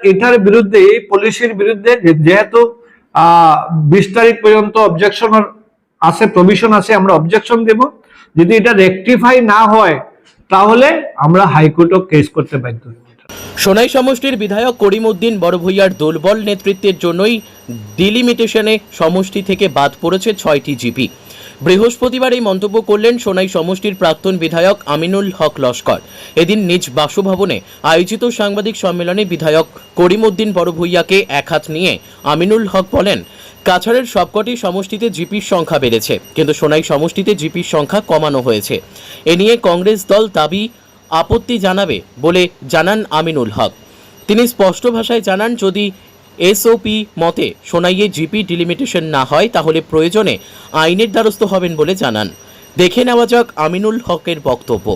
এটার বিরুদ্ধে, এই পলিসির বিরুদ্ধে যেহেতু বিশ তারিখ পর্যন্ত অবজেকশন আছে প্রভিশন আছে, আমরা অবজেকশন দেব। যদি এটা রেকটিফাই না হয়, তাহলে আমরা হাইকোর্টও কেস করতে বাধ্য হব সোনাই সমষ্টির বিধায়ক করিম উদ্দিন বড়ভূইয়ার দোলবল নেতৃত্বের জন্যই ডিলিমিটেশনে সমষ্টি থেকে বাদ পড়েছে ছয়টি জিপি। বৃহস্পতিবার এই মন্তব্য করলেন সোনাই সমষ্টির প্রাক্তন বিধায়ক আমিনুল হক লস্কর। এদিন নিজ বাসভবনে আয়োজিত সাংবাদিক সম্মেলনে বিধায়ক করিম উদ্দিন বড়ভূইয়াকে একহাত নিয়ে আমিনুল হক বলেন, কাছাড়ের সবকটি সমষ্টিতে জিপির সংখ্যা বেড়েছে, কিন্তু সোনাই সমষ্টিতে জিপির সংখ্যা কমানো হয়েছে। এ নিয়ে কংগ্রেস দল দাবি আপত্তি জানাবে বলে জানান আমিনুল হক। তিনি স্পষ্ট ভাষায় জানান, যদি এসওপি মতে সোনাইয়ে জিপি ডিলিমিটেশন না হয়, তাহলে প্রয়োজনে আইনের দ্বারস্থ হবেন বলে জানান। দেখে নেওয়া যাক আমিনুল হকের বক্তব্য।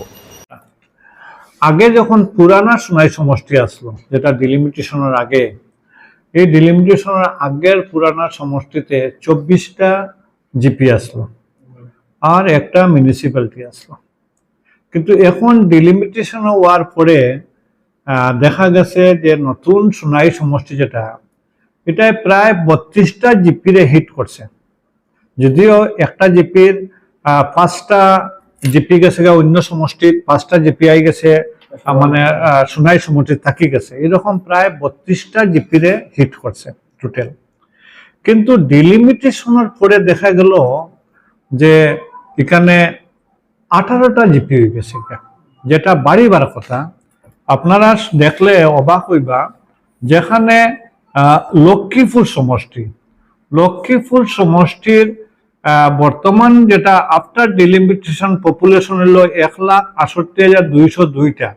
আগে যখন পুরানা সোনাই সমষ্টি আসলো, যেটা ডিলিমিটেশনের আগে, এই ডিলিমিটেশনের আগের পুরানা সমষ্টিতে চব্বিশটা জিপি আসলো, আর একটা মিউনিসিপ্যালিটি আসলো। কিন্তু এখন ডিলিমিটেশন হওয়ার পরে দেখা গেছে যে নতুন সোনাই সমষ্টি যেটা, এটায় প্রায় বত্রিশটা জিপিরে হিট করছে। যদিও একটা জিপির পাঁচটা জিপি গেছে অন্য সমষ্টির পাঁচটা জিপি আই গেছে মানে সোনাই সমষ্টি থাকি গেছে। এরকম প্রায় বত্রিশটা জিপিরে হিট করছে টোটাল কিন্তু ডিলিমিটেশনের পরে দেখা গেল যে এখানে আঠারোটা জিপি হয়ে গেছে। যেটা বাড়িবার কথা, আপনারা দেখলে অবাক হইবা, যেখানে লক্ষ্মীপুর সমষ্টি। লক্ষ্মীপুর সমষ্টির বর্তমান যেটা আফটার ডিলিমিটেশন পপুলেশন হলো এক লাখ আষট্টি হাজার দুইশো দুইটা।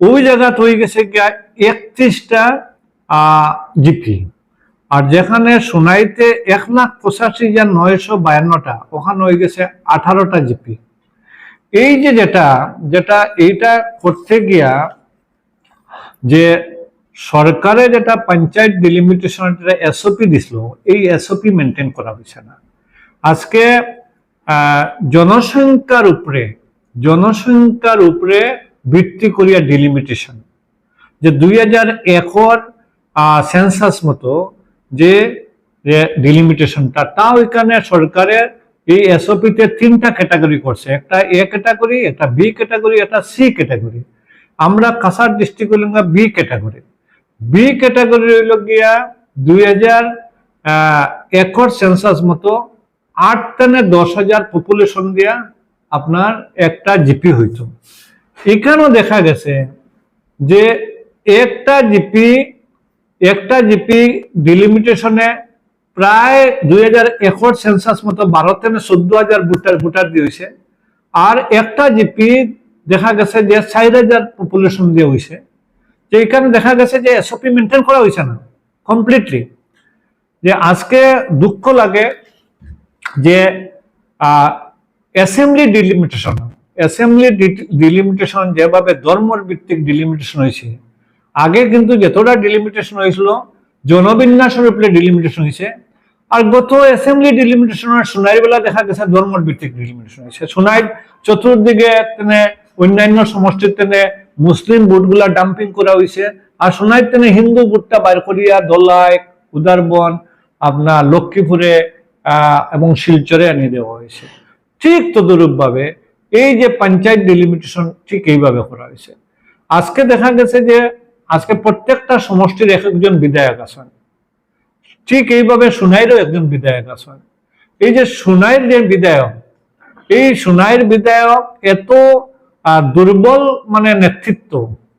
ওই জায়গা হয়ে গেছে গিয়া একত্রিশটা জিপি আর যেখানে সোনাইতে এক লাখ পঁচাশি হাজার নয়শো বায়ান্নটা, ওখানে হয়ে গেছে আঠারোটা জিপি এই যে যেটা যেটা এইটা করতে গিয়া যে সরকারে যেটা পঞ্চায়েত ডিলিমিটেশনের এসওপি দিছিল, এই এসওপি মেনটেন করা হয়েছে না। আজকে জনসংখ্যার উপরে জনসংখ্যার উপরে ভিত্তি করিয়া ডিলিমিটেশন যে দুই হাজার একর সেন্সাস মতো যে ডিলিমিটেশনটা তা ওইখানে সরকারের এই এসওপিতে তিনটা ক্যাটাগরি করছে, একটা এ ক্যাটাগরি একটা বি ক্যাটাগরি একটা সি ক্যাটাগরি আমরা কাসার ডিস্ট্রিক্ট হইলাম বি ক্যাটাগরি বি ক্যাটাগরি হইল গিয়া দুই হাজার একর সেন্সাস মতো আট টেনে দশ হাজার পপুলেশন দিয়া আপনার একটা জিপি হইতো। এখানেও দেখা গেছে যে একটা জিপি একটা জিপি ডিলিমিটেশনে প্রায় দুই হাজার একর সেন্সাস মতো থেকে চোদ্দ হাজার ভোটার ভোটার দিয়েছে আর একটা জিপি দেখা গেছে যে চার হাজার পপুলেশন দিয়ে হয়েছে যে এখানে দেখা গেছে যে এসওপি মেনটেন করা হয়েছে না কমপ্লিটলি যে আজকে দুঃখ লাগে যে অ্যাসেম্বলি ডিলিমিটেশন অ্যাসেম্বলি ডিলিমিটেশন যেভাবে ধর্মর ভিত্তিক ডিলিমিটেশন হয়েছে আগে কিন্তু যতটা ডিলিমিটেশন হয়েছিল জনবিন্যাসের উপরে ডিলিমিটেশন হয়েছে আর গত অ্যাসেম্বলি ডিলিমিটেশনের সোনাই বেলা দেখা গেছে ধর্মর ভিত্তিক ডিলিমিটেশন হয়েছে সোনাই চতুর্দিকে তেনে অন্যান্য সমষ্টির তেনে মুসলিম ভোটগুলা ডাম্পিং করা হয়েছে আর সোনাই তেনে হিন্দু বুটটা বাইর করিয়া দলাই, উদারবন আপনার লক্ষ্মীপুরে এবং শিলচরে আনিয়ে দেওয়া হয়েছে। ঠিক তদরূপ ভাবে এই যে পঞ্চায়েত ডিলিমিটেশন ঠিক এইভাবে করা হয়েছে। আজকে দেখা গেছে যে, আজকে প্রত্যেকটা সমষ্টির এক একজন বিধায়ক আছেন। ঠিক এইভাবে সুনাইরও একজন বিধায়ক আছে এই যে সুনাইর যে বিধায়ক, এই সুনাইর বিধায়ক এত দুর্বল মানে নেতৃত্ব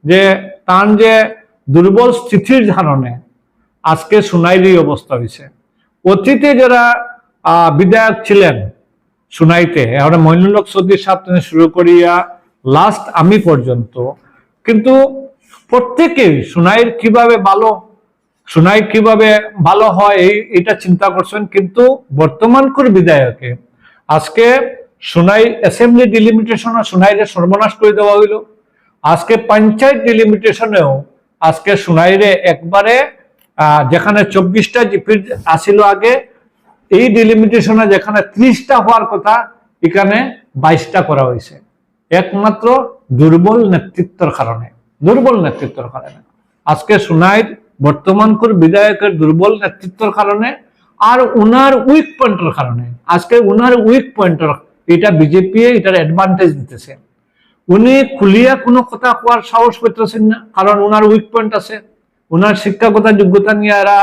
যে তার যে দুর্বল স্থিতির ধারণে আজকে সুনাইর এই অবস্থা হয়েছে। অতীতে যারা বিধায়ক ছিলেন সুনাইতে এখন মইনুলক সদ্দির সাহেব থেকে শুরু করিয়া লাস্ট আমি পর্যন্ত, কিন্তু প্রত্যেকেই সুনাইর কীভাবে ভালো সুনাই কীভাবে ভালো হয়, এই, এটা চিন্তা করছেন, কিন্তু বর্তমান করে বিধায়কে আজকে সুনাই অ্যাসেম্বলি ডিলিমিটেশন সুনাইরে সর্বনাশ করে দেওয়া হইল। আজকে পঞ্চায়েত ডিলিমিটেশনেও আজকে সুনাইরে একবারে যেখানে চব্বিশটা জিপির আসিল আগে, এই ডিলিমিটেশনে যেখানে ত্রিশটা হওয়ার কথা, এখানে বাইশটা করা হয়েছে। একমাত্র দুর্বল নেতৃত্বের কারণে, দুর্বল নেতৃত্বের কারণে। আজকে সোনাইর বর্তমানকুর বিধায়কের দুর্বল নেতৃত্বের কারণে আর উনার উইক পয়েন্টের কারণে। আজকে উনার উইক পয়েন্টের এটা বিজেপি এটার অ্যাডভান্টেজ নিতেছে উনি খুলিয়া কোনো কথা কোয়ার সাহস পেতেছেন না, কারণ উনার উইক পয়েন্ট আছে। উনার শিক্ষাগত যোগ্যতা নিয়ে এরা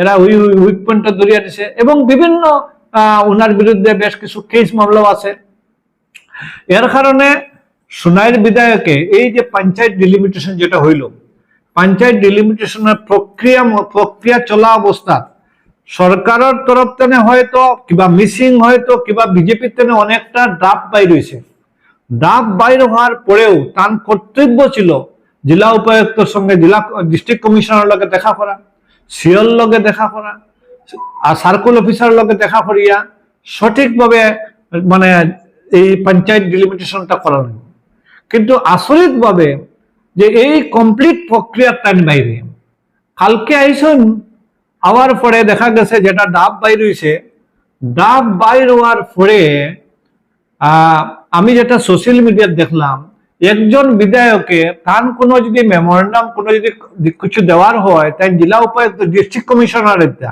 এরা ওই উইক পয়েন্টটা ধরিয়ে দিছে। এবং বিভিন্ন উনার বিরুদ্ধে বেশ কিছু কেস মামলাও আছে। এর কারণে সোনাইয়ের বিধায়কে এই যে পঞ্চায়েত ডিলিমিটেশন যেটা হইল পঞ্চায়েত ডিলিমিটেশনের প্রক্রিয়া প্রক্রিয়া চলা অবস্থা সরকারের তরফ থেকে হয়তো কিবা মিসিং হয়তো কিবা বিজেপির থেকে অনেকটা ডাব বাই রয়েছে। ডাব বাইর হওয়ার পরেও তার কর্তব্য ছিল জেলা উপায়ুক্তর সঙ্গে জেলা ডিস্ট্রিক্ট কমিশনার লগে দেখা করা সিওর লগে দেখা করা, আর সার্কুল অফিসার লগে দেখা করিয়া সঠিকভাবে মানে এই পঞ্চায়েত ডিলিমিটেশনটা করানো। কিন্তু আচরিতভাবে যে এই কমপ্লিট প্রক্রিয়ার টাইম বাইরে কালকে আইসন, আবার পরে দেখা গেছে যেটা ডাব বাইর হয়েছে ডাব বাইর হওয়ার পরে আমি যেটা সোশ্যাল মিডিয়ায় দেখলাম, একজন বিধায়কে তার কোনো যদি মেমোরেন্ডাম কোনো যদি কিছু দেওয়ার হয়, তাই জেলা উপায়ুক্ত ডিস্ট্রিক্ট কমিশনার এটা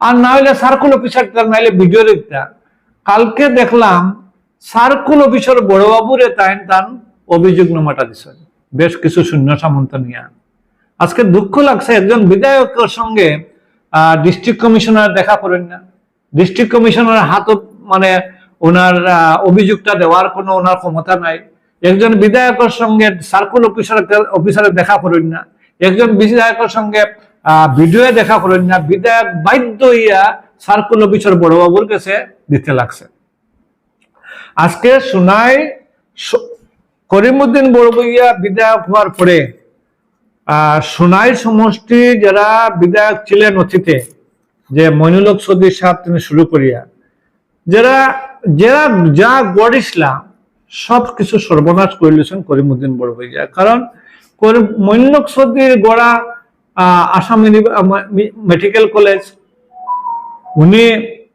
আর না হলে সার্কুল অফিসার দিতাম না নাহলে বিডিওর এটা কালকে দেখলাম সার্কুল অফিসার বড়বাবুরে তাই তার অভিযোগ নামাটা দিছে বেশ কিছু শূন্য সামন্ত নিয়ে আজকে দুঃখ লাগছে, একজন বিধায়কের সঙ্গে ডিস্ট্রিক্ট কমিশনার দেখা করেন না। ডিস্ট্রিক্ট কমিশনার হাতত মানে ওনার অভিযোগটা দেওয়ার কোনো ওনার ক্ষমতা নাই। একজন বিধায়কের সঙ্গে সার্কুল অফিসার অফিসারে দেখা করেন না। একজন বিধায়কের সঙ্গে ভিডিও দেখা করেন না। বিধায়ক বাধ্য হইয়া সার্কুল অফিসার বড়বাবুর কাছে দিতে লাগছে। আজকে সোনাই স- করিমুদ্দিন বড়বইয়া বিধায়ক হওয়ার পরে সোনাই সমষ্টি যারা বিধায়ক ছিলেন অতীতে, যে মইনুলক সদি সাহেব তিনি শুরু করিয়া, যারা যারা যা গড় সব কিছু সর্বনাশ করে লিছেন করিমুদ্দিন বড়বইয়া। কারণ মইনুলক সদির গড়া আসাম মেডিকেল কলেজ, উনি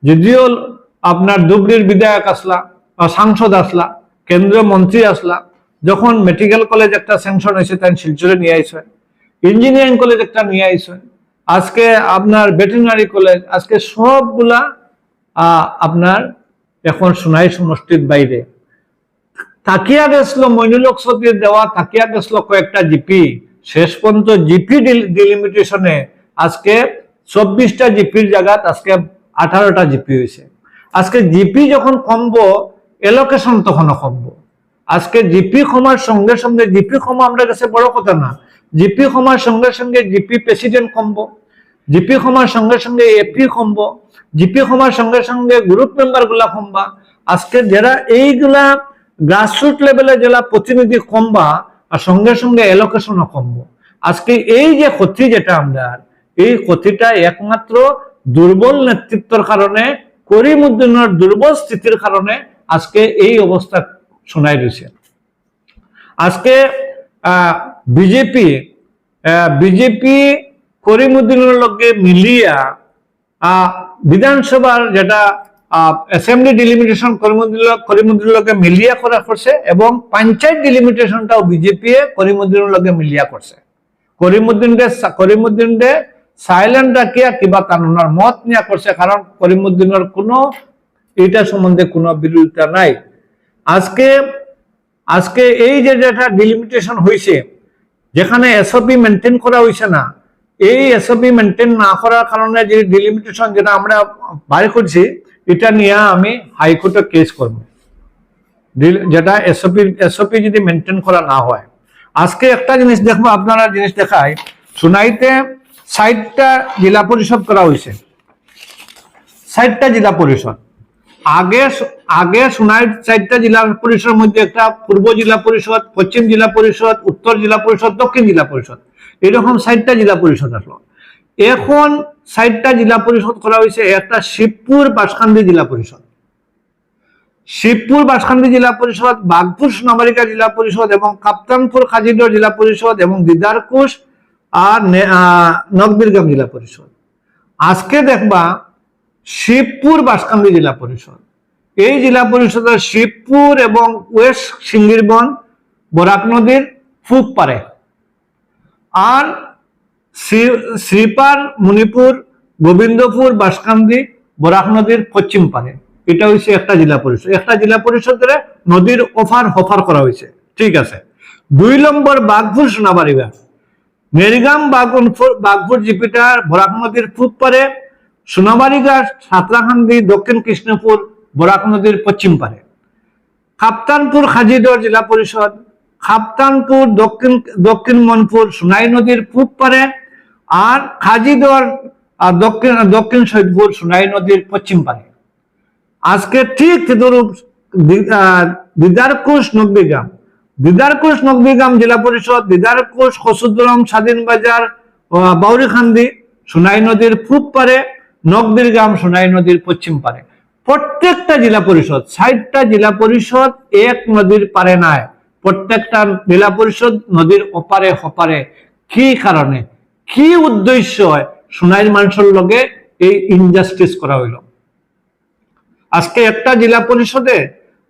যদিও আপনার ধুবড়ির বিধায়ক আসলা সাংসদ আসলা, কেন্দ্রীয় মন্ত্রী আসলা যখন মেডিকেল কলেজ একটা স্যাংশন হয়েছে, তাই শিলচরে নিয়ে আইসেন ইঞ্জিনিয়ারিং কলেজ একটা নিয়ে আইসেন আজকে আপনার ভেটেরিনারি কলেজ, আজকে সবগুলা আপনার এখন সোনাই সমষ্টির বাইরে। তাকিয়া গেছিল মইনুলক সতীর দেওয়া, তাকিয়া গেছিল কয়েকটা জিপি। শেষ পর্যন্ত জিপি ডিলিমিটেশনে আজকে চব্বিশটা জিপির জায়গাত আজকে আঠারোটা জিপি হয়েছে। আজকে জিপি যখন কমবো, এলোকেশন তখনও কমবো। আজকে জিপি কমার সঙ্গে সঙ্গে, জিপি কমা আমরা কাছে বড় কথা না। জিপি কমার সঙ্গে সঙ্গে জিপি প্রেসিডেন্ট কমবো জিপি কমার সঙ্গে সঙ্গে এপি কমবো জিপি কমার সঙ্গে সঙ্গে গ্রুপ মেম্বারগুলা কমবা আজকে যারা এইগুলা গ্রাসরুট লেভেলে যারা প্রতিনিধি কমবা আর সঙ্গে সঙ্গে এলোকেশনও কমবো আজকে এই যে ক্ষতি যেটা আমরা, এই ক্ষতিটা একমাত্র দুর্বল নেতৃত্বের কারণে করিমুদ্দিনের দুর্বল স্থিতির কারণে আজকে এই অবস্থা শোনাই রয়েছে আজকে বিজেপি বিজেপি করিমুদ্দিনের লগে মিলিয়া বিধানসভার যেটা অ্যাসেম্বলি ডিলিমিটেশন করিমুদ্দিন লগে মিলিয়া করা করছে এবং পঞ্চায়েত ডিলিমিটেশনটাও বিজেপি করিমুদ্দিনের লগে মিলিয়া করছে। করিমুদ্দিন করিমুদ্দিন সাইলেন্ট রাখিয়া কিবা কানুনার মত নিয়া করছে কারণ করিমুদ্দিনের কোনো এটা সম্বন্ধে কোনো বিরোধিতা নাই। আজকে আজকে এই যে যেটা ডিলিমিটেশন হয়েছে যেখানে এসওপি মেনটেন করা হয়েছে না, এই এসওপি মেনটেন না করার কারণে যে ডিলিমিটেশন যেটা আমরা বাইর করছি, এটা নিয়ে আমি হাইকোর্টে কেস করব। যেটা এসওপি এসওপি যদি মেনটেন করা না হয়। আজকে একটা জিনিস দেখব, আপনারা জিনিস দেখায় সুনাইতে ষাটটা জেলা পরিষদ করা হয়েছে ষাটটা জেলা পরিষদ। আগে আগে সোনাই চারটা জেলা পরিষদের মধ্যে একটা পূর্ব জেলা পরিষদ, পশ্চিম জেলা পরিষদ, উত্তর জেলা পরিষদ, দক্ষিণ জেলা পরিষদ। এরকম ষাটটা জেলা পরিষদ আসলো। এখন ষাটটা জেলা পরিষদ করা হয়েছে, একটা শিবপুর বাসখান্দি জেলা পরিষদ। শিবপুর বাসখান্দি জেলা পরিষদ, বাগপুর সোনাবালিকা জেলা পরিষদ এবং কাপ্তানপুর খাজিডর জেলা পরিষদ এবং দিদারকুশ আর নকবিরগাম জেলা পরিষদ। আজকে দেখবা শিবপুর বাসকান্দি জেলা পরিষদ। এই জেলা পরিষদের শিবপুর এবং ওয়েস্ট সিঙ্গিরবন, বরাক নদীর ফুক পারে আর শ্রী- শ্রীপার মণিপুর, গোবিন্দপুর, বাসকান্দি, বরাক নদীর পশ্চিম পারে এটা হচ্ছে একটা জেলা পরিষদ। একটা জেলা পরিষদের নদীর অফার হফার করা হয়েছে ঠিক আছে। দুই নম্বর বাঘপুর সোনাবাড়িবা মেরিগাম বাগনপুর বাগপুর জিপিটার বরাক নদীর পূব পারে সোনাবাড়িঘাট সাতরাকান্দি দক্ষিণ কৃষ্ণপুর বরাক নদীর পশ্চিম পারে কাপ্তানপুর খাজিদর জেলা পরিষদ খাপ্তানপুর দক্ষিণ দক্ষিণ মনপুর সোনাই নদীর পূব পারে আর খাজিদর দক্ষিণ দক্ষিণ সৈদপুর সোনাই নদীর পশ্চিম পারে আজকে ঠিক আহ, দিদারকুশ নকবিগ্রাম। দিদারকুশ নকবিগ্রাম জেলা পরিষদ দিদারকুশ খসুদ্দরম স্বাধীন বাজার বাউরিখান্দি সোনাই নদীর পূব পারে নকবিরগ্রাম সোনাই নদীর পশ্চিম পারে। প্রত্যেকটা জেলা পরিষদ, ষাটটা জেলা পরিষদ এক নদীর পারে নাই। প্রত্যেকটা জেলা পরিষদ নদীর ওপারে হপারে। কি কারণে? কি উদ্দেশ্য সোনাইর মানুষের লগে এই ইনজাস্টিস করা হইল? আজকে একটা জেলা পরিষদে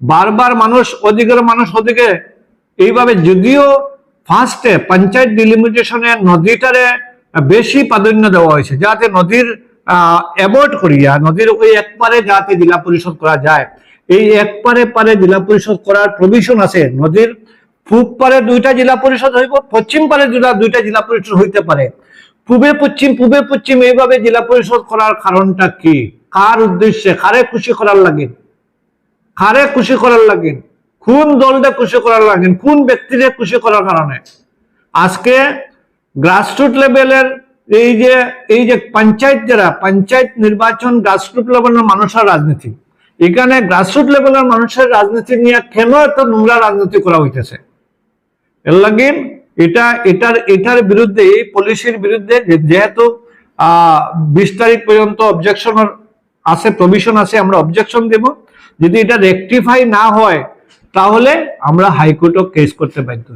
বারবার মানুষ ওদিকের মানুষ ওদিকে এইভাবে যদিও ফার্স্টে পঞ্চায়েত ডিলিমিটেশনে নদীটারে বেশি প্রাধান্য দেওয়া হয়েছে, যাতে নদীর অ্যাভয়েড করিয়া নদীর ওই একপারে যাতে জেলা পরিষদ করা যায়, এই একপারে পারে জেলা পরিষদ করার প্রভিশন আছে, নদীর পূব পারে দুইটা জেলা পরিষদ হইব, পশ্চিম পারে দুইটা জেলা পরিষদ হইতে পারে। পূবে পশ্চিম পূবে পশ্চিম, এইভাবে জেলা পরিষদ করার কারণটা কি? কার উদ্দেশ্যে? কারে খুশি করার লাগে? কারে খুশি করার লাগে? কোন দলটা খুশি করার লাগেন কোন ব্যক্তিরে খুশি করার কারণে? আজকে গ্রাসরুট লেভেলের এই যে এই যে পঞ্চায়েত যারা, পঞ্চায়েত নির্বাচন গ্রাসরুট লেভেলের মানুষের রাজনীতি। এখানে গ্রাসরুট লেভেলের মানুষের রাজনীতি নিয়ে কেন এত নোংরা রাজনীতি করা হইতেছে? এর লাগে এটা, এটার এটার বিরুদ্ধে, এই পলিসির বিরুদ্ধে যেহেতু বিশ তারিখ পর্যন্ত অবজেকশন আছে প্রভিশন আছে, আমরা অবজেকশন দেব। যদি এটা রেকটিফাই না হয়, তাহলে আমরা হাইকোর্টও কেস করতে বাধ্য